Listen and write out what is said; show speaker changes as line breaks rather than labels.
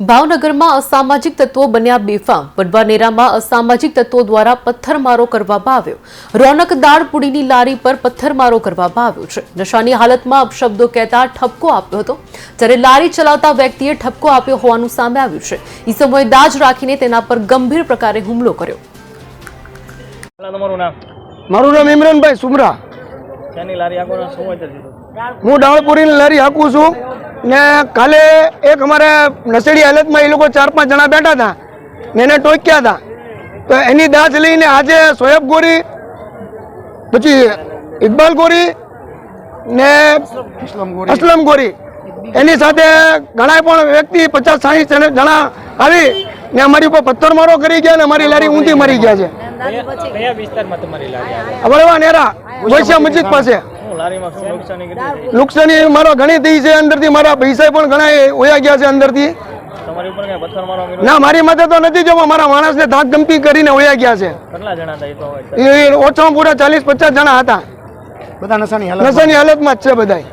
ભાવનગરમાં અસામાજિક તત્વો બન્યા બેફામ. વડવાનેરામાં અસામાજિક તત્વો દ્વારા પથ્થરમારો કરવામાં આવ્યો. રોનક દાળપુડીની લારી પર પથ્થરમારો કરવામાં આવ્યો છે. નશાની હાલતમાં અપશબ્દો કહેતા ઠપકો આપ્યો હતો. જ્યારે લારી ચલાવતા વ્યક્તિએ ઠપકો આપ્યો હોવાનું સામે આવ્યું છે. એ સમયે દાજ રાખીને તેના પર ગંભીર પ્રકારે હુમલો કર્યો.
પેલા તમારું નામ?
મારું નામ ઇમરાનભાઈ સુમરા. હું દાળપુરી લારી હાકું છું. ને કાલે એક અમારે નસેડી હાલતમાં એ લોકો ચાર પાંચ જણા બેઠા હતા ને એને ટોક્યા હતા. તો એની દાજ લઈને આજે સોયબ ગોરી પછી ઇકબાલ ગોરી ને અસલમ ગોરી. એની સાથે ઘણા પણ વ્યક્તિ પચાસ સાહીઠ જણા આવી ને અમારી ઉપર પથ્થરમારો કરી ગયા ને અમારી લારી ઊંધી મરી ગયા છે. વળવા નેરા વૈશ્યા મસ્જિદ પાસે.
નુકસાની
મારો ઘણી થઈ છે અંદરથી મારા પૈસા પણ ઘણા ઓયા ગયા છે અંદરથી.
તમારી ઉપર કઈ પથ્થર મારવા કર્યો
ના મારી માથે તો નથી જવા મારા માણસને ધાક ધમકી કરીને ઓયા ગયા છે. ઓછામાં પૂરા ચાલીસ પચાસ જણા હતા.
બધા નશાની હાલત
નશાની હાલતમાં જ છે બધાય.